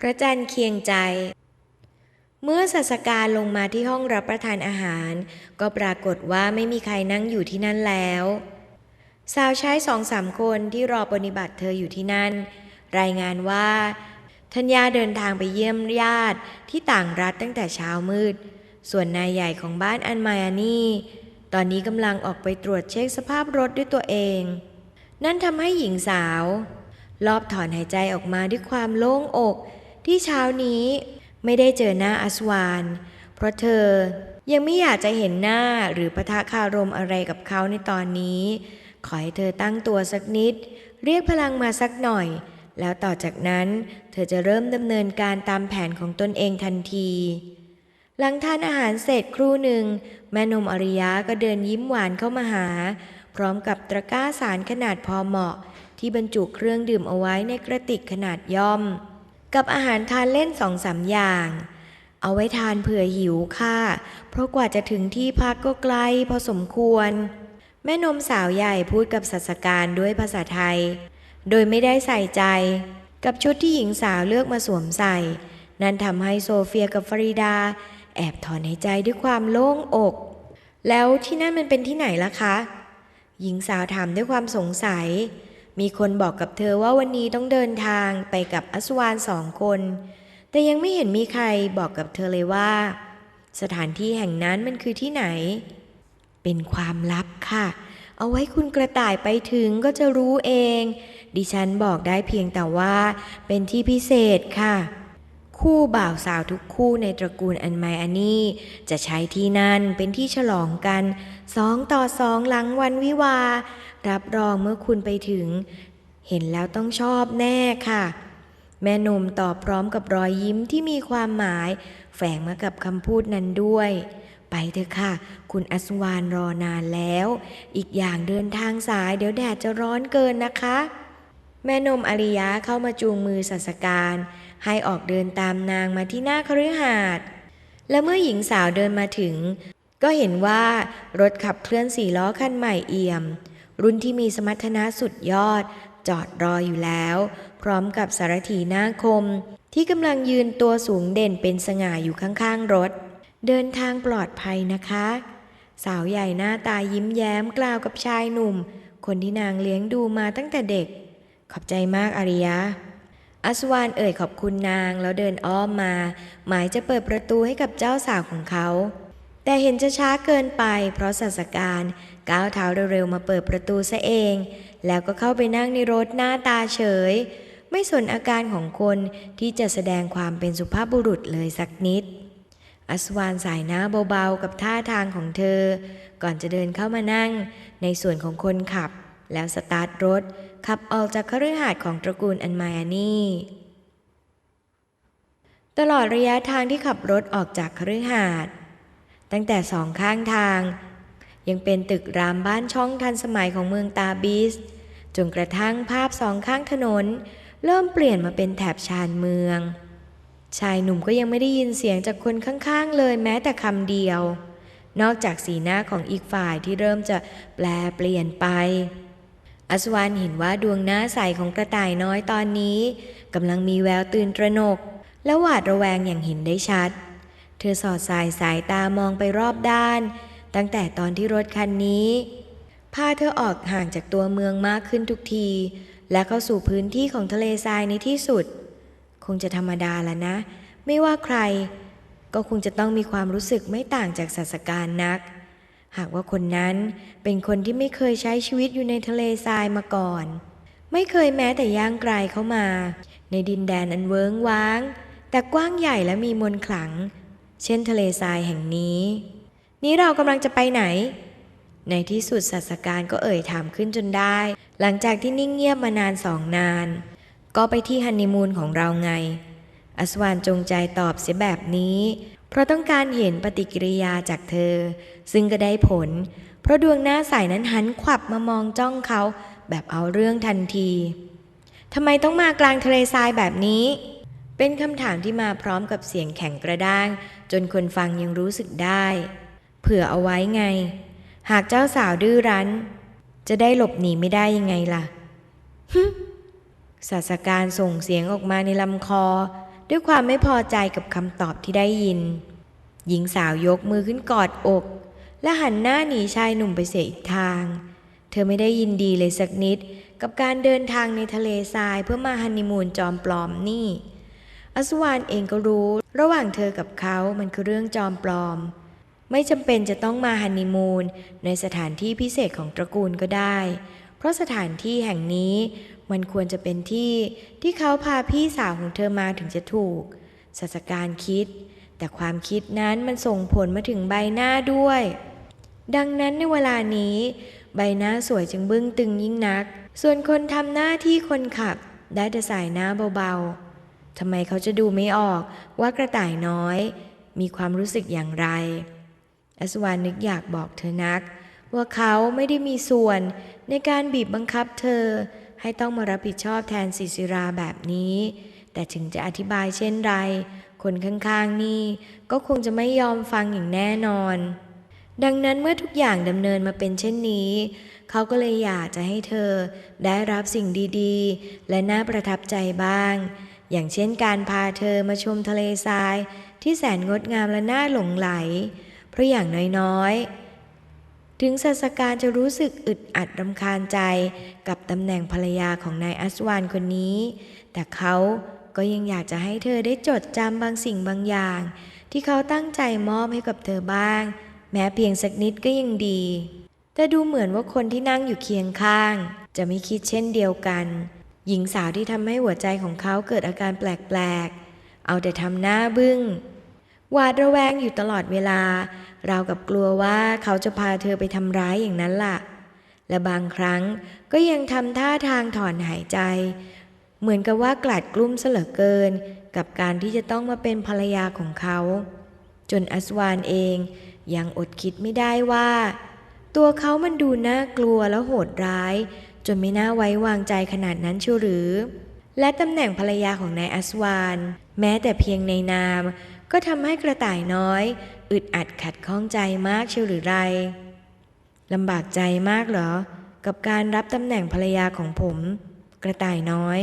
พระจันทร์เคียงใจ เมื่อศาสการลงมาที่ห้องรับประทานอาหาร ก็ปรากฏว่าไม่มีใครนั่งอยู่ที่นั่นแล้ว สาวใช้สองสามคนที่รอปฏิบัติเธออยู่ที่นั่น รายงานว่าธัญญาเดินทางไปเยี่ยมญาติที่ต่างรัฐตั้งแต่เช้ามืด ส่วนนายใหญ่ของบ้านอันมายานี่ ตอนนี้กำลังออกไปตรวจเช็คสภาพรถด้วยตัวเอง นั่นทำให้หญิงสาว รอบถอนหายใจออกมาด้วยความโล่งอก ที่เช้านี้ไม่ได้เจอหน้าอัสวาน เพราะเธอยังไม่อยากจะเห็นหน้าหรือปะทะคารมอะไรกับเขาในตอนนี้ ขอให้เธอตั้งตัวสักนิด เรียกพลังมาสักหน่อย แล้วต่อจากนั้นเธอจะเริ่มดำเนินการตามแผนของตนเองทันที หลังทานอาหารเสร็จครู่หนึ่ง แม่นมอริยะก็เดินยิ้มหวานเข้ามาหา พร้อมกับตะกร้าสารขนาดพอเหมาะ ที่บรรจุเครื่องดื่มเอาไว้ในกระติกขนาดย่อม กับอาหารทานเล่นสองสามอย่าง เอาไว้ทานเผื่อหิวค่ะ เพราะกว่าจะถึงที่พักก็ไกลพอสมควร แม่นมสาวใหญ่พูดกับสัสการด้วยภาษาไทย โดยไม่ได้ใส่ใจ กับชุดที่หญิงสาวเลือกมาสวมใส่ นั่นทำให้โซเฟียกับฟริดา แอบถอนหายใจด้วยความโล่งอก แล้วที่นั่นมันเป็นที่ไหนล่ะคะ หญิงสาวถามด้วยความสงสัย มีคนบอกกับเธอว่าวันนี้ต้องเดินทางไปกับอัศวานสองคน แต่ยังไม่เห็นมีใครบอกกับเธอเลยว่า สถานที่แห่งนั้นมันคือที่ไหน เป็นความลับค่ะ เอาไว้คุณกระต่ายไปถึงก็จะรู้เอง ดิฉันบอกได้เพียงแต่ว่า เป็นที่พิเศษค่ะ คู่บ่าวสาวทุกคู่ในตระกูลอันไมอานี่จะใช้ที่นั่นเป็นที่ฉลองกันสองต่อสองหลังวันวิวา รับรองเมื่อคุณไปถึง เห็นแล้วต้องชอบแน่ค่ะ แม่นมตอบพร้อมกับรอยยิ้มที่มีความหมาย แฝงมากับคำพูดนั้นด้วย ไปเถอะค่ะ คุณอัศวานรอนานแล้ว อีกอย่างเดินทางสายเดี๋ยวแดดจะร้อนเกินนะคะ แม่นมอริยะเข้ามาจูงมือสัสการ ให้ออกเดินตามนางมาที่หน้าคฤหาสน์และเมื่อหญิงสาวเดินมาถึง ก็เห็นว่ารถขับเคลื่อนสี่ล้อคันใหม่เอี่ยม รุ่นที่มีสมรรถนะสุดยอด จอดรออยู่แล้ว พร้อมกับสารถีหน้าคม ที่กำลังยืนตัวสูงเด่นเป็นสง่าอยู่ข้างๆรถ เดินทางปลอดภัยนะคะ สาวใหญ่หน้าตายิ้มแย้มกล่าวกับชายหนุ่ม คนที่นางเลี้ยงดูมาตั้งแต่เด็ก ขอบใจมากอาริยะ อัสวานเอ่ยขอบคุณนางแล้วเดินอ้อมมา หมายจะเปิดประตูให้กับเจ้าสาวของเขา แต่เห็นจะช้าเกินไปเพราะสัสการก้าวเท้าเร็วๆมาเปิดประตูซะเอง แล้วก็เข้าไปนั่งในรถหน้าตาเฉย ไม่สนอาการของคนที่จะแสดงความเป็นสุภาพบุรุษเลยสักนิด อัสวานสายหน้าเบาๆกับท่าทางของเธอ ก่อนจะเดินเข้ามานั่งในส่วนของคนขับ แล้วสตาร์ทรถ ขับออกจากคฤหาสน์ของตระกูลอันมายานีตลอดระยะทางที่ขับรถออกจากคฤหาสน์ตั้งแต่สองข้างทาง ยังเป็นตึกรามบ้านช่องทันสมัยของเมืองตาบิสจนกระทั่งภาพสองข้างถนน เริ่มเปลี่ยนมาเป็นแถบชานเมือง ชายหนุ่มก็ยังไม่ได้ยินเสียงจากคนข้างๆ เลยแม้แต่คำเดียว นอกจากสีหน้าของอีกฝ่ายที่เริ่มจะแปลเปลี่ยนไป อัศวานเห็นว่าดวงหน้าใสของกระต่ายน้อยตอนนี้กำลังมีแววตื่นตระหนก และหวาดระแวงอย่างเห็นได้ชัด เธอสอดสายสายตามองไปรอบด้าน ตั้งแต่ตอนที่รถคันนี้พาเธอออกห่างจากตัวเมืองมากขึ้นทุกที และเข้าสู่พื้นที่ของทะเลทรายในที่สุด คงจะธรรมดาแล้วนะ ไม่ว่าใคร ก็คงจะต้องมีความรู้สึกไม่ต่างจากศาสการนัก หากว่าคนนั้นเป็นคนที่ไม่เคยใช้ชีวิตอยู่ในทะเลทรายมาก่อน ไม่เคยแม้แต่ย่างไกลเข้ามา ในดินแดนอันเวิ้งว้าง แต่กว้างใหญ่และมีมนต์ขลัง เช่นทะเลทรายแห่งนี้ นี้เรากำลังจะไปไหน ในที่สุดศาสการก็เอ่ยถามขึ้นจนได้ หลังจากที่นิ่งเงียบมานานสองนาน ก็ไปที่ฮันนีมูนของเราไง อสวานจงใจตอบเสียแบบนี้ เพราะต้องการเห็นปฏิกิริยาจากเธอ ซึ่งก็ได้ผล เพราะดวงหน้าใสนั้นหันขวับมามองจ้องเขาแบบเอาเรื่องทันทีทำไมต้องมากลางทะเลทรายแบบนี้ เป็นคำถามที่มาพร้อมกับเสียงแข็งกระด้าง จนคนฟังยังรู้สึกได้ เผื่อเอาไว้ไง หากเจ้าสาวดื้อรั้น จะได้หลบหนีไม่ได้ยังไงล่ะฮึศาสการส่งเสียงออกมาในลำคอ ด้วยความไม่พอใจกับคำตอบที่ได้ยิน หญิงสาวยกมือขึ้นกอดอก และหันหน้าหนีชายหนุ่มไปเสียอีกทาง เธอไม่ได้ยินดีเลยสักนิด กับการเดินทางในทะเลทรายเพื่อมาฮันนีมูนจอมปลอมนี่อัศวานเองก็รู้ ระหว่างเธอกับเขามันคือเรื่องจอมปลอม ไม่จำเป็นจะต้องมาฮันนีมูนในสถานที่พิเศษของตระกูลก็ได้ ราะสถานที่แห่งนี้มันควรจะเป็นที่ที่เขาพาพี่สาวของเธอมาถึงจะถูกศาสการคิด แต่ความคิดนั้นมันส่งผลมาถึงใบหน้าด้วย ดังนั้นในเวลานี้ ใบหน้าสวยจึงบึ้งตึงยิ่งนัก ส่วนคนทำหน้าที่คนขับ ได้แต่สายหน้าเบาๆทำไมเขาจะดูไม่ออกว่ากระต่ายน้อย มีความรู้สึกอย่างไรอัศวานนึกอยากบอกเธอนัก ว่าเขาไม่ได้มีส่วนในการบีบบังคับเธอ ให้ต้องมารับผิดชอบแทนสิสิราแบบนี้ แต่ถึงจะอธิบายเช่นไร คนข้างๆนี่ก็คงจะไม่ยอมฟังอย่างแน่นอน ดังนั้นเมื่อทุกอย่างดำเนินมาเป็นเช่นนี้ เขาก็เลยอยากจะให้เธอได้รับสิ่งดีๆ และน่าประทับใจบ้าง อย่างเช่นการพาเธอมาชมทะเลทรายที่แสนงดงามและน่าหลงไหล เพราะอย่างน้อยๆ ถึงศาสการจะรู้สึกอึดอัดรำคาญใจกับตำแหน่งภรรยาของนายอัศวานคนนี้ แต่เขาก็ยังอยากจะให้เธอได้จดจำบางสิ่งบางอย่าง ที่เขาตั้งใจมอบให้กับเธอบ้าง แม้เพียงสักนิดก็ยังดี แต่ดูเหมือนว่าคนที่นั่งอยู่เคียงข้าง จะไม่คิดเช่นเดียวกัน หญิงสาวที่ทำให้หัวใจของเขาเกิดอาการแปลกๆ เอาแต่ทำหน้าบึง้งหวาดระแวงอยู่ตลอดเวลา ราวกับกลัวว่าเขาจะพาเธอไปทำร้ายอย่างนั้นล่ะ และบางครั้งก็ยังทำท่าทางถอนหายใจ เหมือนกับว่ากลัดกลุ้มเสลือเกิน กับการที่จะต้องมาเป็นภรรยาของเขา จนอัสวานเองยังอดคิดไม่ได้ว่า ตัวเขามันดูน่ากลัวและโหดร้าย จนไม่น่าไว้วางใจขนาดนั้นเชียวหรือ และตำแหน่งภรรยาของนายอัสวาน แม้แต่เพียงในนาม ก็ทำให้กระต่ายน้อย อึดอัดขัดข้องใจมากเชียวหรือไรลำบากใจมากเหรอ กับการรับตำแหน่งภรรยาของผม กระต่ายน้อย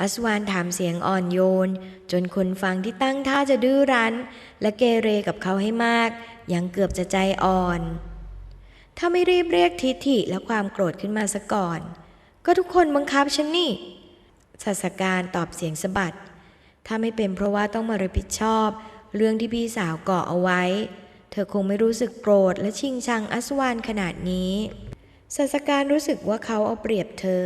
อัสวานถามเสียงอ่อนโยน จนคนฟังที่ตั้งท่าจะดื้อรั้น และเกเรกับเขาให้มาก ยังเกือบจะใจอ่อน ถ้าไม่รีบเรียกทิฐิและความโกรธขึ้นมาซะก่อน ก็ทุกคนบังคับฉันนี่ศาสการตอบเสียงสะบัด ถ้าไม่เป็นเพราะว่าต้องมารับผิดชอบ เรื่องที่พี่สาวก่อเอาไว้ เธอคงไม่รู้สึกโกรธและชิงชังอัสวานขนาดนี้ศาสการรู้สึกว่าเขาเอาเปรียบเธอ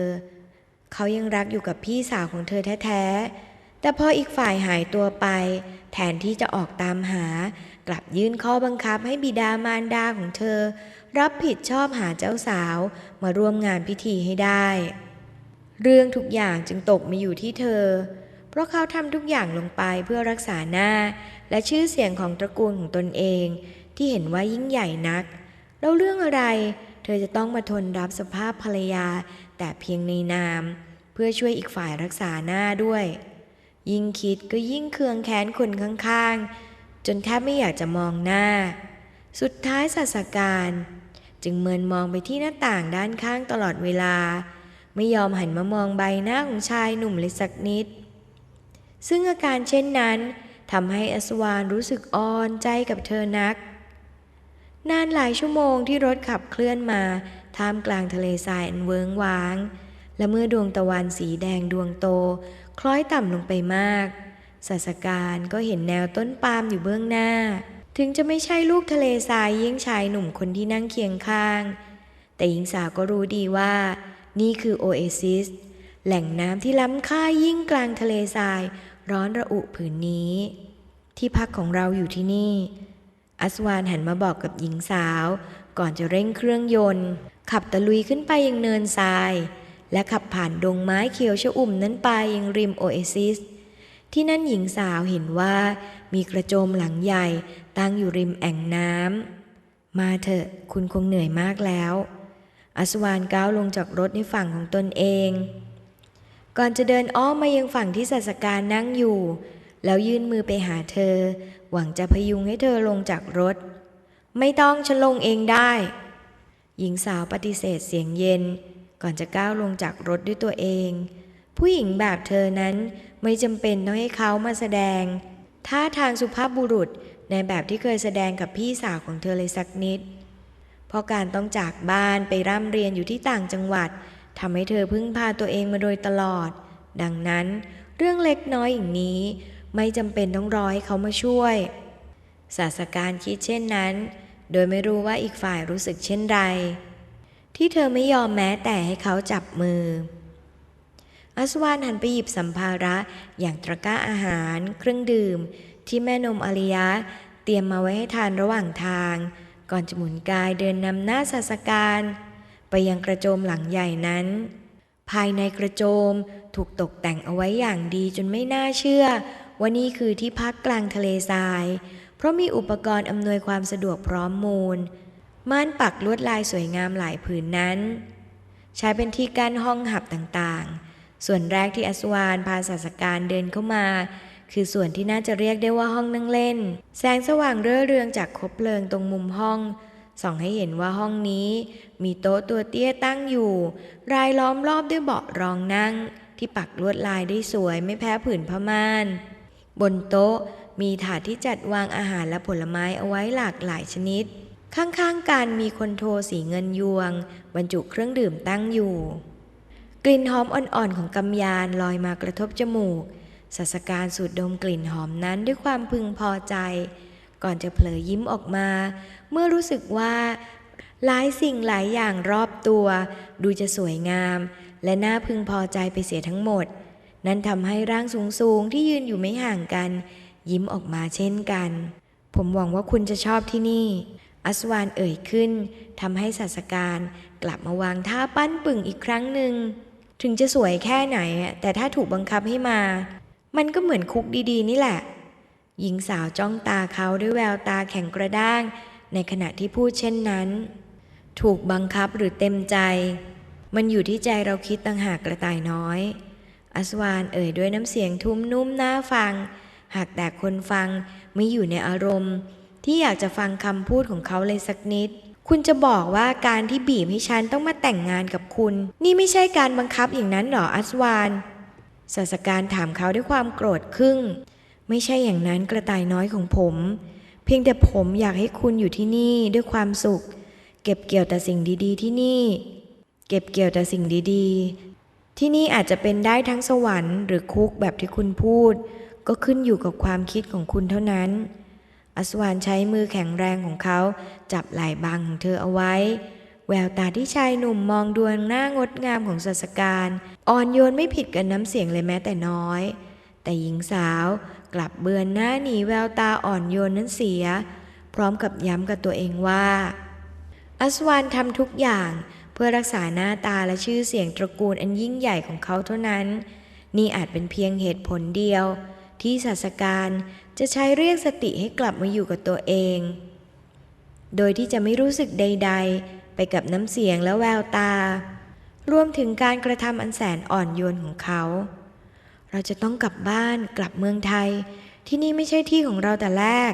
เขายังรักอยู่กับพี่สาวของเธอแท้ๆ แต่พออีกฝ่ายหายตัวไป แทนที่จะออกตามหา กลับยื่นข้อบังคับให้บิดามารดาของเธอ รับผิดชอบหาเจ้าสาวมาร่วมงานพิธีให้ได้ เรื่องทุกอย่างจึงตกมาอยู่ที่เธอ เพราะเขาทำทุกอย่างลงไปเพื่อรักษาหน้า และชื่อเสียงของตระกูลของตนเอง ที่เห็นว่ายิ่งใหญ่นัก แล้วเรื่องอะไร เธอจะต้องมาทนรับสภาพภรรยา แต่เพียงในนาม เพื่อช่วยอีกฝ่ายรักษาหน้าด้วย ยิ่งคิดก็ยิ่งเคืองแค้นคนข้างๆ จนแทบไม่อยากจะมองหน้า สุดท้ายศาสการ จึงเมินมองไปที่หน้าต่างด้านข้างตลอดเวลา ไม่ยอมหันมามองใบหน้าของชายหนุ่มเลยสักนิด ซึ่งอาการเช่นนั้น ทำให้อสวานรู้สึกอ่อนใจกับเธอนัก นานหลายชั่วโมงที่รถขับเคลื่อนมาท่ามกลางทะเลทรายอันเวิงว้าง และเมื่อดวงตะวันสีแดงดวงโต คล้อยต่ำลงไปมากศาสการก็เห็นแนวต้นปาล์มอยู่เบื้องหน้า ถึงจะไม่ใช่ลูกทะเลทรายยิ่งชายหนุ่มคนที่นั่งเคียงข้าง แต่หญิงสาวก็รู้ดีว่า นี่คือโอเอซิสแหล่งน้ำที่ล้ำค่ายิ่งกลางทะเลทราย ร้อนระอุผืนนี้ ที่พักของเราอยู่ที่นี่ อัสวานหันมาบอกกับหญิงสาว ก่อนจะเร่งเครื่องยนต์ ขับตะลุยขึ้นไปยังเนินทราย และขับผ่านดงไม้เขียวชอุ่มนั้นไปยังริมโอเอซิส ที่นั่นหญิงสาวเห็นว่ามีกระโจมหลังใหญ่ตั้งอยู่ริมแอ่งน้ำมาเถอะคุณคงเหนื่อยมากแล้วอัสวานก้าวลงจากรถในฝั่งของตนเอง ก่อนจะเดินอ้อมมายังฝั่งที่ศาสการนั่งอยู่ แล้วยื่นมือไปหาเธอ หวังจะพยุงให้เธอลงจากรถ ไม่ต้องฉันลงเองได้ หญิงสาวปฏิเสธเสียงเย็น ก่อนจะก้าวลงจากรถด้วยตัวเอง ผู้หญิงแบบเธอนั้นไม่จำเป็นต้องให้เขามาแสดงท่าทางสุภาพบุรุษในแบบที่เคยแสดงกับพี่สาวของเธอเลยสักนิด เพราะการต้องจากบ้านไปร่ำเรียนอยู่ที่ต่างจังหวัด ทำให้เธอพึ่งพาตัวเองมาโดยตลอด ดังนั้นเรื่องเล็กน้อยอย่างนี้ ไม่จำเป็นต้องรอให้เขามาช่วย ศาสการคิดเช่นนั้น โดยไม่รู้ว่าอีกฝ่ายรู้สึกเช่นไร ที่เธอไม่ยอมแม้แต่ให้เขาจับมือ อัสวานหันไปหยิบสัมภาระอย่างตะกร้าอาหาร เครื่องดื่ม ที่แม่นมอริยะ เตรียมมาไว้ให้ทานระหว่างทาง ก่อนจะหมุนกายเดินนำหน้าศาสการ ไปยังกระโจมหลังใหญ่นั้น ภายในกระโจมถูกตกแต่งเอาไว้อย่างดีจนไม่น่าเชื่อ ว่านี่คือที่พักกลางทะเลทราย เพราะมีอุปกรณ์อำนวยความสะดวกพร้อมมูล ม่านปักลวดลายสวยงามหลายผืนนั้น ใช้เป็นที่กั้นห้องหับต่างๆ ส่วนแรกที่อสวานพาศาสการเดินเข้ามาคือส่วนที่น่าจะเรียกได้ว่าห้องนั่งเล่น แสงสว่างเร่อเรืองจากคบเพลิงตรงมุมห้อง ส่องให้เห็นว่าห้องนี้มีโต๊ะตัวเตี้ยตั้งอยู่ รายล้อมรอบด้วยเบาะรองนั่ง ที่ปักลวดลายได้สวยไม่แพ้ผืนผ้าม่าน บนโต๊ะมีถาดที่จัดวางอาหารและผลไม้เอาไว้หลากหลายชนิด ข้างๆกันมีคนโทสีเงินยวง บรรจุเครื่องดื่มตั้งอยู่ กลิ่นหอมอ่อนๆของกำยานลอยมากระทบจมูกสัสการสูดดมกลิ่นหอมนั้นด้วยความพึงพอใจ ก่อนจะเผลอยิ้มออกมา เมื่อรู้สึกว่า หลายสิ่งหลายอย่างรอบตัว ดูจะสวยงาม และน่าพึงพอใจไปเสียทั้งหมด นั่นทำให้ร่างสูงๆ ที่ยืนอยู่ไม่ห่างกัน ยิ้มออกมาเช่นกัน ผมหวังว่าคุณจะชอบที่นี่ อัสวานเอ่ยขึ้นทำให้ศาสการกลับมาวางท่าปั้นปึ่งอีกครั้งหนึ่งถึงจะสวยแค่ไหน แต่ถ้าถูกบังคับให้มา มันก็เหมือนคุกดีๆ นี่แหละ หญิงสาวจ้องตาเขาด้วยแววตาแข็งกระด้าง ในขณะที่พูดเช่นนั้น ถูกบังคับหรือเต็มใจ มันอยู่ที่ใจเราคิดต่างหากกระต่ายน้อย อัสวานเอ่ยด้วยน้ำเสียงทุ้มนุ่มน่าฟัง หากแต่คนฟังไม่อยู่ในอารมณ์ ที่อยากจะฟังคำพูดของเขาเลยสักนิด คุณจะบอกว่าการที่บีบให้ฉันต้องมาแต่งงานกับคุณ นี่ไม่ใช่การบังคับอย่างนั้นหรออัสวานศาสการถามเขาด้วยความโกรธครึ่ง ไม่ใช่อย่างนั้นกระต่ายน้อยของผม เพียงแต่ผมอยากให้คุณอยู่ที่นี่ด้วยความสุข เก็บเกี่ยวแต่สิ่งดีๆ ที่นี่ เก็บเกี่ยวแต่สิ่งดีๆ ที่นี่อาจจะเป็นได้ทั้งสวรรค์หรือคุกแบบที่คุณพูด ก็ขึ้นอยู่กับความคิดของคุณเท่านั้นอสวานใช้มือแข็งแรงของเขา จับไหล่บางของเธอเอาไว้ แววตาที่ชายหนุ่มมองดวงหน้างดงามของศาสการ อ่อนโยนไม่ผิดกับน้ำเสียงเลยแม้แต่น้อย แต่หญิงสาว กลับเบือนหน้าหนีแววตาอ่อนโยนนั้นเสีย พร้อมกับย้ำกับตัวเองว่า อัสวานทำทุกอย่างเพื่อรักษาหน้าตาและชื่อเสียงตระกูลอันยิ่งใหญ่ของเขาเท่านั้น นี่อาจเป็นเพียงเหตุผลเดียว ที่ศาสการจะใช้เรียกสติให้กลับมาอยู่กับตัวเอง โดยที่จะไม่รู้สึกใด ๆ ไปกับน้ำเสียงและแววตารวมถึงการกระทำอันแสนอ่อนโยนของเขา เราจะต้องกลับบ้านกลับเมืองไทย ที่นี่ไม่ใช่ที่ของเราแต่แรก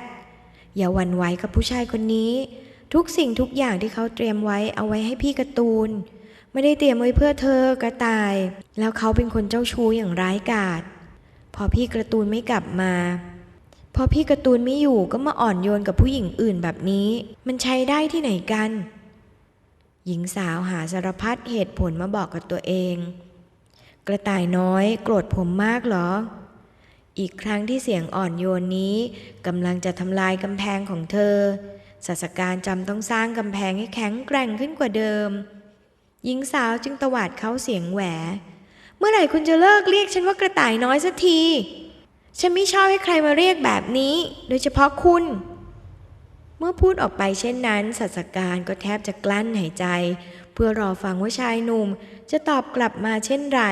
อย่าหวั่นไหวกับผู้ชายคนนี้ ทุกสิ่งทุกอย่างที่เขาเตรียมไว้เอาไว้ให้พี่การ์ตูน ไม่ได้เตรียมไว้เพื่อเธอกระต่าย แล้วเขาเป็นคนเจ้าชู้อย่างร้ายกาจพอพี่การ์ตูนไม่กลับมา พอพี่การ์ตูนไม่อยู่ก็มาอ่อนโยนกับผู้หญิงอื่นแบบนี้ มันใช้ได้ที่ไหนกัน หญิงสาวหาสารพัดเหตุผลมาบอกกับตัวเอง กระต่ายน้อยโกรธผมมากเหรอ อีกครั้งที่เสียงอ่อนโยนนี้กำลังจะทำลายกำแพงของเธอศาสการจำต้องสร้างกำแพงให้แข็งแกร่งขึ้นกว่าเดิม หญิงสาวจึงตวาดเขาเสียงแหว เมื่อไหร่คุณจะเลิกเรียกฉันว่ากระต่ายน้อยสักที ฉันไม่ชอบให้ใครมาเรียกแบบนี้ โดยเฉพาะคุณ เมื่อพูดออกไปเช่นนั้นศาสการก็แทบจะกลั้นหายใจ เพื่อรอฟังว่าชายหนุ่มจะตอบกลับมาเช่นไร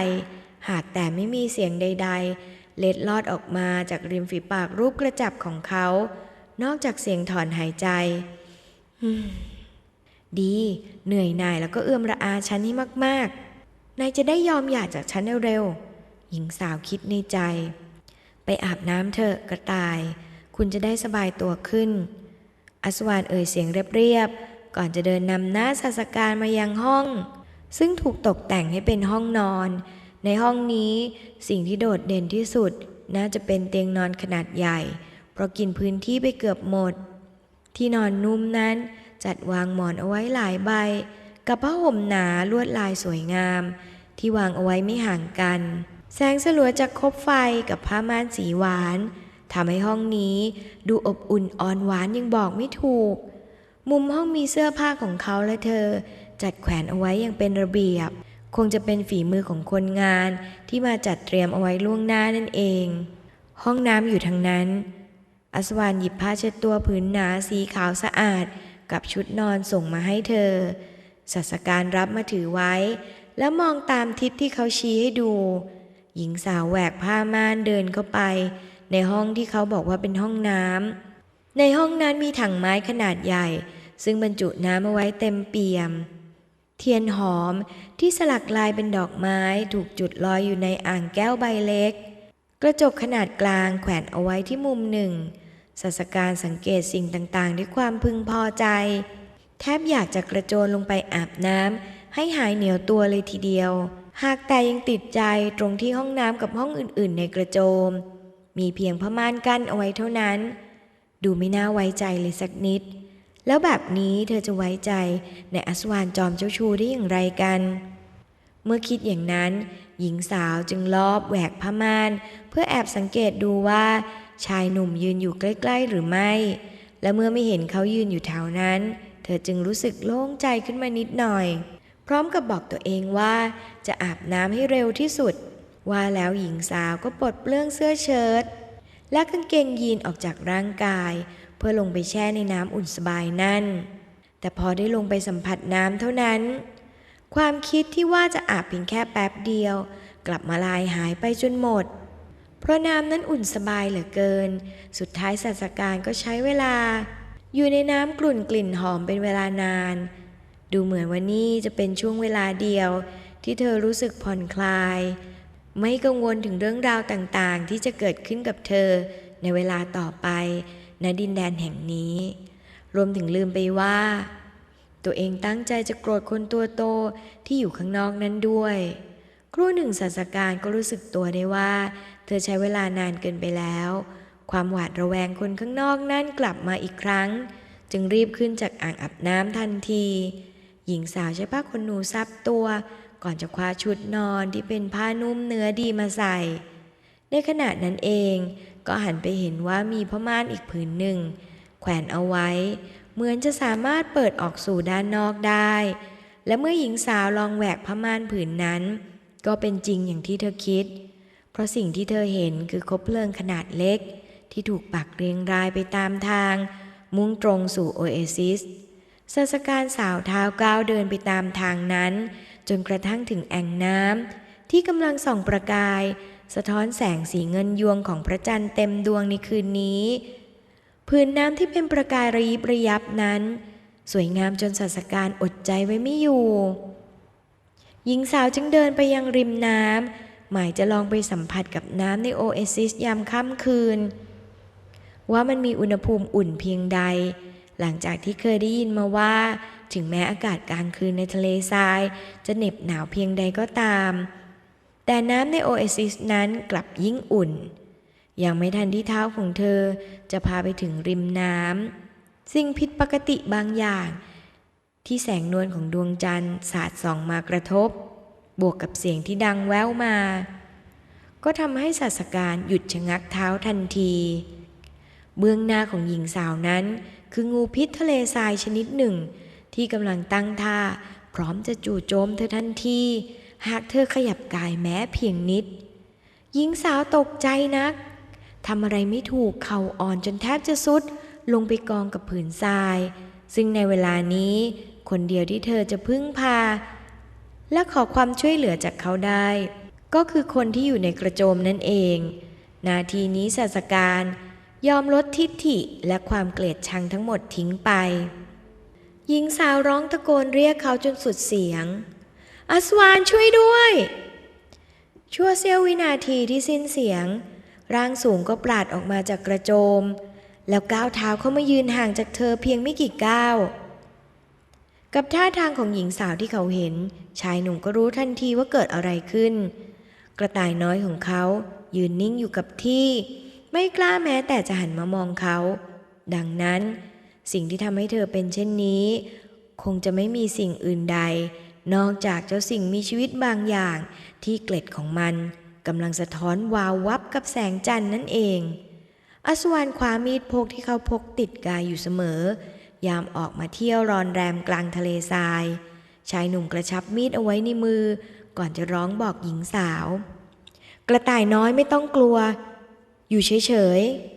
หากแต่ไม่มีเสียงใด ๆ เล็ดลอดออกมาจากริมฝีปากรูปกระจับของเขา นอกจากเสียงถอนหายใจ ดี เหนื่อยหน่ายแล้วก็เอื้อมระอาฉันให้มาก ๆ นายจะได้ยอมหย่าจากฉันเร็วๆ หญิงสาวคิดในใจ ไปอาบน้ำเถอะกระต่าย คุณจะได้สบายตัวขึ้น อสวานเอ่ยเสียงเรียบๆ ก่อนจะเดินนำหน้าศาสการมายังห้อง ซึ่งถูกตกแต่งให้เป็นห้องนอน ในห้องนี้สิ่งที่โดดเด่นที่สุด น่าจะเป็นเตียงนอนขนาดใหญ่ เพราะกินพื้นที่ไปเกือบหมด ที่นอนนุ่มนั้นจัดวางหมอนเอาไว้หลายใบ กับผ้าห่มหนาลวดลายสวยงาม ที่วางเอาไว้ไม่ห่างกัน แสงสลัวจากคบไฟกับผ้าม่านสีหวานทำให้ห้องนี้ดูอบอุ่นอ่อนหวานยังบอกไม่ถูก มุมห้องมีเสื้อผ้าของเขาและเธอ จัดแขวนเอาไว้อย่างเป็นระเบียบ คงจะเป็นฝีมือของคนงานที่มาจัดเตรียมเอาไว้ล่วงหน้านั่นเอง ห้องน้ำอยู่ทางนั้น อัศวานหยิบผ้าเช็ดตัวผืนหนาสีขาวสะอาด กับชุดนอนส่งมาให้เธอสัสการรับมาถือไว้ แล้วมองตามทิศที่เขาชี้ให้ดู หญิงสาวแหวกผ้าม่านเดินเข้าไป ในห้องที่เขาบอกว่าเป็นห้องน้ำ ในห้องนั้นมีถังไม้ขนาดใหญ่ ซึ่งบรรจุน้ำเอาไว้เต็มเปี่ยม เทียนหอมที่สลักลายเป็นดอกไม้ถูกจุดลอยอยู่ในอ่างแก้วใบเล็ก กระจกขนาดกลางแขวนเอาไว้ที่มุมหนึ่งสัสการสังเกตสิ่งต่างๆ ด้วยความพึงพอใจ แทบอยากจะกระโจนลงไปอาบน้ำให้หายเหนียวตัวเลยทีเดียว หากแต่ยังติดใจตรงที่ห้องน้ำกับห้องอื่นๆ ในกระโจม มีเพียงผ้าม่านกั้นเอาไว้เท่านั้น ดูไม่น่าไว้ใจเลยสักนิด แล้วแบบนี้เธอจะไว้ใจในอัศวานจอมเจ้าชูได้อย่างไรกัน เมื่อคิดอย่างนั้น หญิงสาวจึงลอบแหวกผ้าม่าน เพื่อแอบสังเกตดูว่าชายหนุ่มยืนอยู่ใกล้ ๆ หรือไม่ และเมื่อไม่เห็นเขายืนอยู่แถวนั้น เธอจึงรู้สึกโล่งใจขึ้นมานิดหน่อย พร้อมกับบอกตัวเองว่าจะอาบน้ำให้เร็วที่สุด ว่าแล้วหญิงสาวก็ปลดเปลื้องเสื้อเชิ้ต และกางเกงยีนออกจากร่างกาย เพื่อลงไปแช่ในน้ำอุ่นสบายนั่น แต่พอได้ลงไปสัมผัสน้ำเท่านั้น ความคิดที่ว่าจะอาบเพียงแค่แป๊บเดียว กลับมาลายหายไปจนหมด เพราะน้ำนั้นอุ่นสบายเหลือเกิน สุดท้ายศาสการก็ใช้เวลา อยู่ในน้ำกลุ่นกลิ่นหอมเป็นเวลานาน ดูเหมือนว่านี่จะเป็นช่วงเวลาเดียวที่เธอรู้สึกผ่อนคลาย ไม่กังวลถึงเรื่องราวต่างๆ ที่จะเกิดขึ้นกับเธอในเวลาต่อไปณดินแดนแห่งนี้ รวมถึงลืมไปว่า ตัวเองตั้งใจจะโกรธคนตัวโตที่อยู่ข้างนอกนั้นด้วย ครู่หนึ่งศาสการก็รู้สึกตัวได้ว่า เธอใช้เวลานานเกินไปแล้ว ความหวาดระแวงคนข้างนอกนั่นกลับมาอีกครั้ง จึงรีบขึ้นจากอ่างอาบน้ำทันที หญิงสาวใช้ผ้าขนหนูซับตัว ก่อนจะคว้าชุดนอนที่เป็นผ้านุ่มเนื้อดีมาใส่ ในขณะนั้นเองก็หันไปเห็นว่ามีผ้าม่านอีกผืนหนึ่ง แขวนเอาไว้ เหมือนจะสามารถเปิดออกสู่ด้านนอกได้ และเมื่อหญิงสาวลองแหวกผ้าม่านผืนนั้น ก็เป็นจริงอย่างที่เธอคิด เพราะสิ่งที่เธอเห็นคือคบเพลิงขนาดเล็ก ที่ถูกปักเรียงรายไปตามทาง มุ่งตรงสู่โอเอซิสศาสการสาวเท้าก้าวเดินไปตามทางนั้น จนกระทั่งถึงแอ่งน้ำที่กำลังส่องประกาย สะท้อนแสงสีเงินยวงของพระจันทร์เต็มดวงในคืนนี้พื้นน้ำที่เป็นประกายระยิบระยับนั้น สวยงามจนศาสการอดใจไว้ไม่อยู่ หญิงสาวจึงเดินไปยังริมน้ำหมายจะลองไปสัมผัสกับน้ำในโอเอซิสยามค่ำคืน ว่ามันมีอุณหภูมิอุ่นเพียงใด หลังจากที่เคยได้ยินมาว่า ถึงแม้อากาศกลางคืนในทะเลทราย จะเหน็บหนาวเพียงใดก็ตาม แต่น้ำในโอเอซิสนั้นกลับยิ่งอุ่น ยังไม่ทันที่เท้าของเธอจะพาไปถึงริมน้ำสิ่งผิดปกติบางอย่าง ที่แสงนวลของดวงจันทร์สาดส่องมากระทบ บวกกับเสียงที่ดังแว่วมา ก็ทำให้ศาสการหยุดชะงักเท้าทันทีเบื้องหน้าของหญิงสาวนั้น คืองูพิษทะเลทรายชนิดหนึ่ง ที่กำลังตั้งท่า พร้อมจะจู่โจมเธอทันที หากเธอขยับกายแม้เพียงนิด หญิงสาวตกใจนักทำอะไรไม่ถูกเข่าอ่อนจนแทบจะสุด ลงไปกองกับผืนทราย ซึ่งในเวลานี้คนเดียวที่เธอจะพึ่งพา และขอความช่วยเหลือจากเขาได้ ก็คือคนที่อยู่ในกระโจมนั่นเอง นาทีนี้ศาสการยอมลดทิฐิและความเกลียดชังทั้งหมดทิ้งไป หญิงสาวร้องตะโกนเรียกเขาจนสุดเสียง อัสวานช่วยด้วย ชั่วเสี้ยววินาทีที่สิ้นเสียง ร่างสูงก็ปราดออกมาจากกระโจม แล้วก้าวเท้าเข้ามายืนห่างจากเธอเพียงไม่กี่ก้าวกับท่าทางของหญิงสาวที่เขาเห็น ชายหนุ่มก็รู้ทันทีว่าเกิดอะไรขึ้น กระต่ายน้อยของเขายืนนิ่งอยู่กับที่ ไม่กล้าแม้แต่จะหันมามองเขา ดังนั้น สิ่งที่ทำให้เธอเป็นเช่นนี้ คงจะไม่มีสิ่งอื่นใด นอกจากเจ้าสิ่งมีชีวิตบางอย่างที่เกล็ดของมันกำลังสะท้อนวาววับกับแสงจันทร์นั่นเอง อสวรคว้ามีดพกที่เขาพกติดกายอยู่เสมอ ยามออกมาเที่ยวรอนแรมกลางทะเลทราย ชายหนุ่มกระชับมีดเอาไว้ในมือ ก่อนจะร้องบอกหญิงสาว กระต่ายน้อยไม่ต้องกลัว อยู่เฉยๆ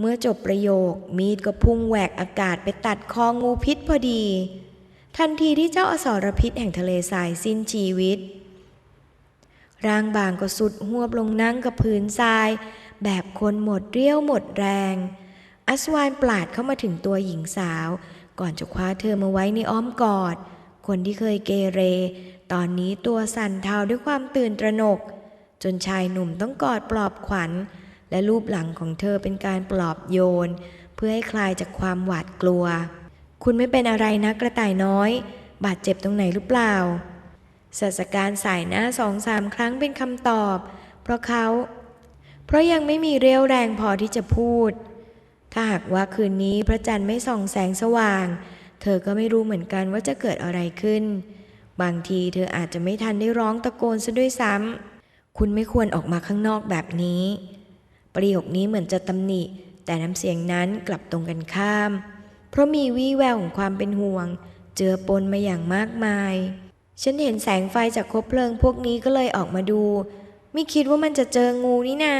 เมื่อจบประโยคมีดก็พุ่งแหวกอากาศไปตัดคองูพิษพอดี ทันทีที่เจ้าอสรพิษแห่งทะเลทรายสิ้นชีวิต ร่างบางก็สุดหวบลงนั่งกับพื้นทราย แบบคนหมดเรี่ยวหมดแรง อัสวานปลาดเข้ามาถึงตัวหญิงสาว ก่อนจะคว้าเธอมาไว้ในอ้อมกอด คนที่เคยเกเร ตอนนี้ตัวสั่นเทาด้วยความตื่นตระหนก จนชายหนุ่มต้องกอดปลอบขวัญ และรูปหลังของเธอเป็นการปลอบโยน เพื่อให้คลายจากความหวาดกลัว คุณไม่เป็นอะไรนะกระต่ายน้อย บาดเจ็บตรงไหนหรือเปล่าศาสการสายหน้าสองสามครั้งเป็นคำตอบ เพราะเขา เพราะยังไม่มีเรี่ยวแรงพอที่จะพูด ถ้าหากว่าคืนนี้พระจันทร์ไม่ส่องแสงสว่าง เธอก็ไม่รู้เหมือนกันว่าจะเกิดอะไรขึ้น บางทีเธออาจจะไม่ทันได้ร้องตะโกนซะด้วยซ้ำคุณไม่ควรออกมาข้างนอกแบบนี้ ประโยคนี้เหมือนจะตำหนิ แต่น้ำเสียงนั้นกลับตรงกันข้าม เพราะมีวี่แววของความเป็นห่วง เจือปนมาอย่างมากมาย ฉันเห็นแสงไฟจากคบเพลิงพวกนี้ก็เลยออกมาดู ไม่คิดว่ามันจะเจองูนี่นา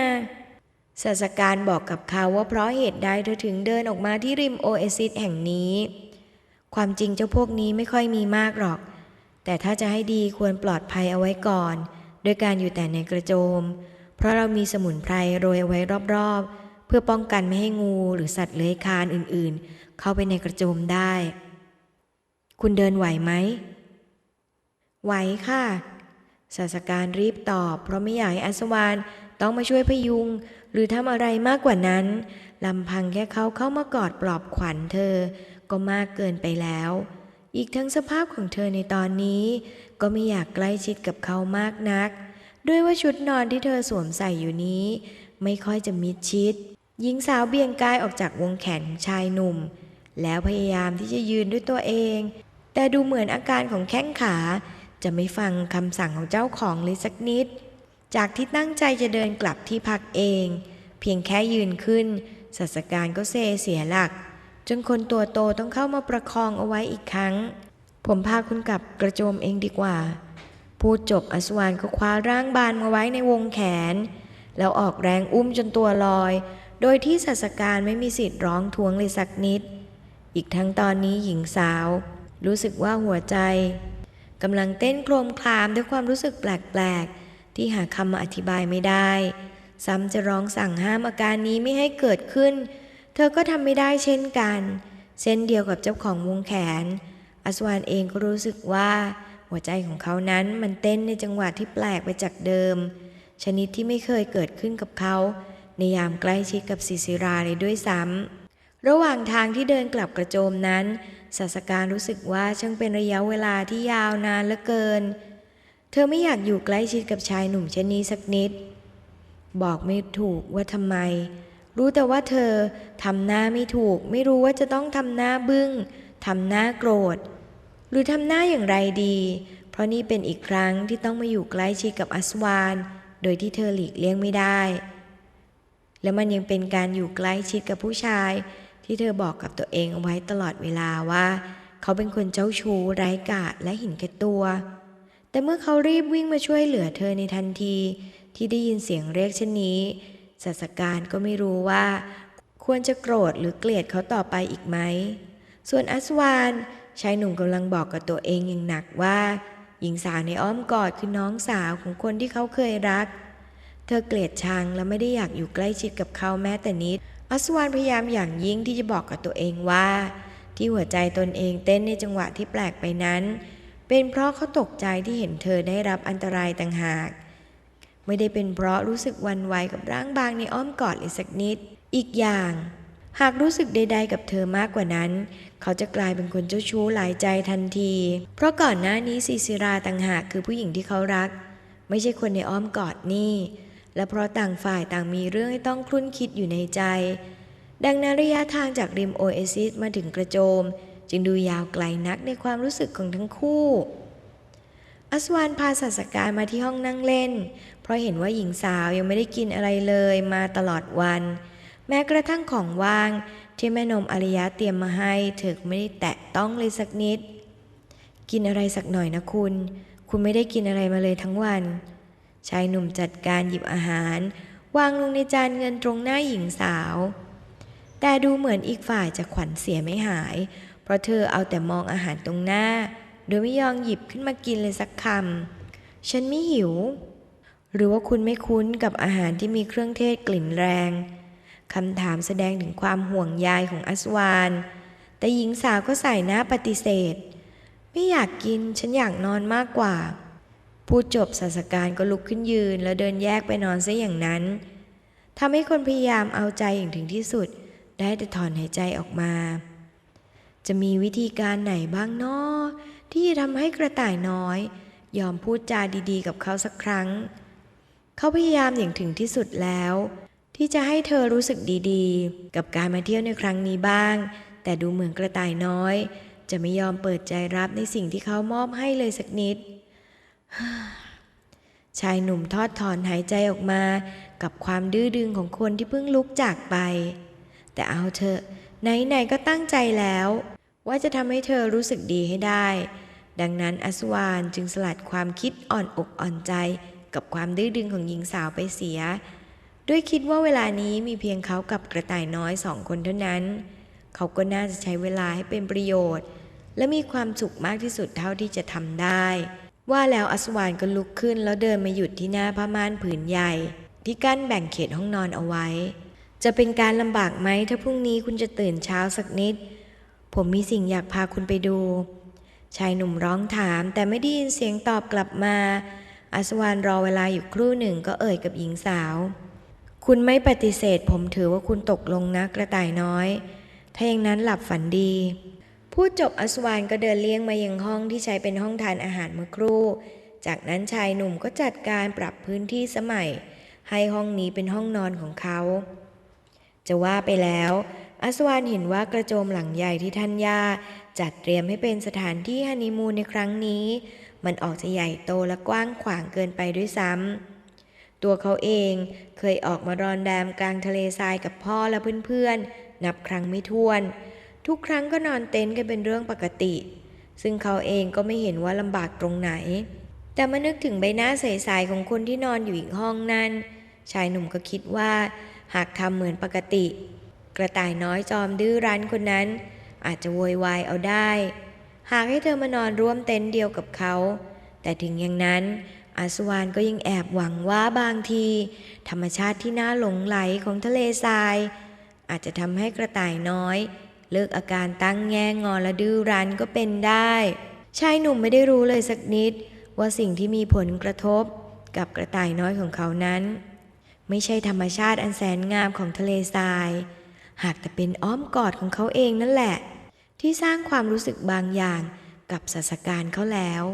ศาสการบอกกับเขาว่าเพราะเหตุใดเธอถึงเดินออกมาที่ริมโอเอซิสแห่งนี้ ความจริงเจ้าพวกนี้ไม่ค่อยมีมากหรอก แต่ถ้าจะให้ดีควรปลอดภัยเอาไว้ก่อน โดยการอยู่แต่ในกระโจม เพราะเรามีสมุนไพรโรยเอาไว้รอบๆ เพื่อป้องกันไม่ให้งูหรือสัตว์เลื้อยคลานอื่นๆ เข้าไปในกระโจมได้ คุณเดินไหวไหม ไหวค่ะศาสการรีบตอบ เพราะไม่อยากให้อัศวานต้องมาช่วยพยุง หรือทำอะไรมากกว่านั้นลำพังแค่เขาเข้ามากอดปลอบขวัญเธอ ก็มากเกินไปแล้ว อีกทั้งสภาพของเธอในตอนนี้ ก็ไม่อยากใกล้ชิดกับเขามากนัก ด้วยว่าชุดนอนที่เธอสวมใส่อยู่นี้ ไม่ค่อยจะมิดชิด หญิงสาวเบี่ยงกายออกจากวงแขนของชายหนุ่ม แล้วพยายามที่จะยืนด้วยตัวเอง แต่ดูเหมือนอาการของแข้งขา จะไม่ฟังคำสั่งของเจ้าของเลยสักนิด จากที่ตั้งใจจะเดินกลับที่พักเอง เพียงแค่ยืนขึ้นศาสการก็เซเสียหลัก จนคนตัวโตต้องเข้ามาประคองเอาไว้อีกครั้ง ผมพาคุณกลับกระโจมเองดีกว่า พูดจบอสวานก็คว้าร่างบานมาไว้ในวงแขน แล้วออกแรงอุ้มจนตัวลอย โดยที่ศาสการไม่มีสิทธิ์ร้องทวงเลยสักนิด อีกทั้งตอนนี้หญิงสาว รู้สึกว่าหัวใจกำลังเต้นโครมคลามด้วยความรู้สึกแปลกๆ ที่หาคำมาอธิบายไม่ได้ ซ้ำจะร้องสั่งห้ามอาการนี้ไม่ให้เกิดขึ้น เธอก็ทำไม่ได้เช่นกัน เช่นเดียวกับเจ้าของวงแขน อสวานเองก็รู้สึกว่า หัวใจของเขานั้นมันเต้นในจังหวะที่แปลกไปจากเดิม ชนิดที่ไม่เคยเกิดขึ้นกับเขา ในยามใกล้ชิดกับศิสิราเลยด้วยซ้ำระหว่างทางที่เดินกลับกระโจมนั้นศาสการรู้สึกว่าช่างเป็นระยะเวลาที่ยาวนานเหลือเกิน เธอไม่อยากอยู่ใกล้ชิดกับชายหนุ่มเช่นนี้สักนิด บอกไม่ถูกว่าทำไม รู้แต่ว่าเธอทำหน้าไม่ถูก ไม่รู้ว่าจะต้องทำหน้าบึง้งทำหน้าโกรธ หรือทำหน้าอย่างไรดี เพราะนี่เป็นอีกครั้งที่ต้องมาอยู่ใกล้ชิดกับอัสวาน โดยที่เธอหลีกเลี่ยงไม่ได้ และมันยังเป็นการอยู่ใกล้ชิดกับผู้ชาย ที่เธอบอกกับตัวเองเอาไว้ตลอดเวลาว่า เขาเป็นคนเจ้าชู้ไร้กาจและห็นแก่ตัว แต่เมื่อเขารีบวิ่งมาช่วยเหลือเธอในทันที ที่ได้ยินเสียงเรียกเช่นนี้ศาสการก็ไม่รู้ว่า ควรจะโกรธหรือเกลียดเขาต่อไปอีกไหม ส่วนอัสวาน ชายหนุ่มกำลังบอกกับตัวเองอย่างหนักว่า หญิงสาวในอ้อมกอดคือน้องสาวของคนที่เขาเคยรัก เธอเกลียดชังและไม่ได้อยากอยู่ใกล้ชิดกับเขาแม้แต่นิดอัสวานพยายามอย่างยิ่งที่จะบอกกับตัวเองว่า ที่หัวใจตนเองเต้นในจังหวะที่แปลกไปนั้น เป็นเพราะเขาตกใจที่เห็นเธอได้รับอันตรายต่างหาก ไม่ได้เป็นเพราะรู้สึกวันไหวกับร่างบางในอ้อมกอดเลยสักนิด อีกอย่าง หากรู้สึกใด ๆ กับเธอมากกว่านั้น เขาจะกลายเป็นคนเจ้าชู้หลายใจทันที เพราะก่อนหน้านี้ซีซิราต่างหากคือผู้หญิงที่เขารัก ไม่ใช่คนในอ้อมกอดนี่ และเพราะต่างฝ่ายต่างมีเรื่องให้ต้องครุ่นคิดอยู่ในใจ ดังนั้นระยะทางจากริมโอเอซิสมาถึงกระโจม จึงดูยาวไกลนักในความรู้สึกของทั้งคู่อสวานพาสัสการมาที่ห้องนั่งเล่น เพราะเห็นว่าหญิงสาวยังไม่ได้กินอะไรเลยมาตลอดวัน แม้กระทั่งของว่าง ที่แม่นมอารยะเตรียมมาให้เธอก็ไม่ได้แตะต้องเลยสักนิด กินอะไรสักหน่อยนะคุณ คุณไม่ได้กินอะไรมาเลยทั้งวัน ชายหนุ่มจัดการหยิบอาหาร วางลงในจานเงินตรงหน้าหญิงสาว แต่ดูเหมือนอีกฝ่ายจะขวัญเสียไม่หาย เพราะเธอเอาแต่มองอาหารตรงหน้า โดยไม่ยอมหยิบขึ้นมากินเลยสักคำฉันไม่หิว หรือว่าคุณไม่คุ้นกับอาหารที่มีเครื่องเทศกลิ่นแรง คำถามแสดงถึงความห่วงใยของอัสวาน แต่หญิงสาวก็ใส่หน้าปฏิเสธ ไม่อยากกินฉันอยากนอนมากกว่า พูดจบศาสการก็ลุกขึ้นยืน แล้วเดินแยกไปนอนซะอย่างนั้นทำให้คนพยายามเอาใจอย่างถึงที่สุด ได้แต่ถอนหายใจออกมา จะมีวิธีการไหนบ้างนาะที่จะทำให้กระต่ายน้อย ยอมพูดจาดีๆ กับเขาสักครั้ง เขาพยายามอย่างถึงที่สุดแล้ว ที่จะให้เธอรู้สึกดีๆ กับการมาเที่ยวในครั้งนี้บ้าง แต่ดูเหมือนกระต่ายน้อย จะไม่ยอมเปิดใจรับในสิ่งที่เขามอบให้เลยสักนิด ชายหนุ่มทอดถอนหายใจออกมา กับความดื้อดึงของคนที่เพิ่งลุกจากไป แต่เอาเถอะไหนๆก็ตั้งใจแล้ว ว่าจะทำให้เธอรู้สึกดีให้ได้ ดังนั้นอสวานจึงสลัดความคิดอ่อนอกอ่อนใจ กับความดื้อดึงของหญิงสาวไปเสีย ด้วยคิดว่าเวลานี้มีเพียงเขากับกระต่ายน้อยสองคนเท่านั้น เขาก็น่าจะใช้เวลาให้เป็นประโยชน์ และมีความสุขมากที่สุดเท่าที่จะทำได้ ว่าแล้วอสวานก็ลุกขึ้นแล้วเดินมาหยุดที่หน้าผ้าม่านผืนใหญ่ ที่กั้นแบ่งเขตห้องนอนเอาไว้ จะเป็นการลำบากไหมถ้าพรุ่งนี้คุณจะตื่นเช้าสักนิด ผมมีสิ่งอยากพาคุณไปดู ชายหนุ่มร้องถามแต่ไม่ได้ยินเสียงตอบกลับมาอัสวานรอเวลาอยู่ครู่หนึ่งก็เอ่ยกับหญิงสาว คุณไม่ปฏิเสธ ผมถือว่าคุณตกลงนะกระต่ายน้อย ถ้าอย่างนั้นหลับฝันดี พูดจบอสวานก็เดินเลี่ยงมายังห้องที่ใช้เป็นห้องทานอาหารเมื่อครู่ จากนั้นชายหนุ่มก็จัดการปรับพื้นที่สมัย ให้ห้องนี้เป็นห้องนอนของเขา จะว่าไปแล้วอสวานเห็นว่ากระโจมหลังใหญ่ที่ท่านย่าจัดเตรียมให้เป็นสถานที่ฮันนีมูนในครั้งนี้ มันออกจะใหญ่โตและกว้างขวางเกินไปด้วยซ้ำ ตัวเขาเองเคยออกมารอนแรมกลางทะเลทรายกับพ่อและเพื่อนๆ นับครั้งไม่ถ้วน ทุกครั้งก็นอนเต็นท์กันเป็นเรื่องปกติ ซึ่งเขาเองก็ไม่เห็นว่าลำบากตรงไหน แต่มานึกถึงใบหน้าใสๆของคนที่นอนอยู่อีกห้องนั้น ชายหนุ่มก็คิดว่า หากทำเหมือนปกติ กระต่ายน้อยจอมดื้อรั้นคนนั้น อาจจะโวยวายเอาได้ หากให้เธอมานอนร่วมเต็นท์เดียวกับเขา แต่ถึงอย่างนั้น อาสวานก็ยังแอบหวังว่าบางที ธรรมชาติที่น่าหลงไหลของทะเลทราย อาจจะทำให้กระต่ายน้อย เลิกอาการตั้งแง่งอและดื้อรั้นก็เป็นได้ ชายหนุ่มไม่ได้รู้เลยสักนิด ว่าสิ่งที่มีผลกระทบกับกระต่ายน้อยของเขานั้น ไม่ใช่ธรรมชาติอันแสนงามของทะเลทราย หากแต่เป็นอ้อมกอดของเขาเองนั่นแหละ ที่สร้างความรู้สึกบางอย่างกับศาสการเขาแล้ว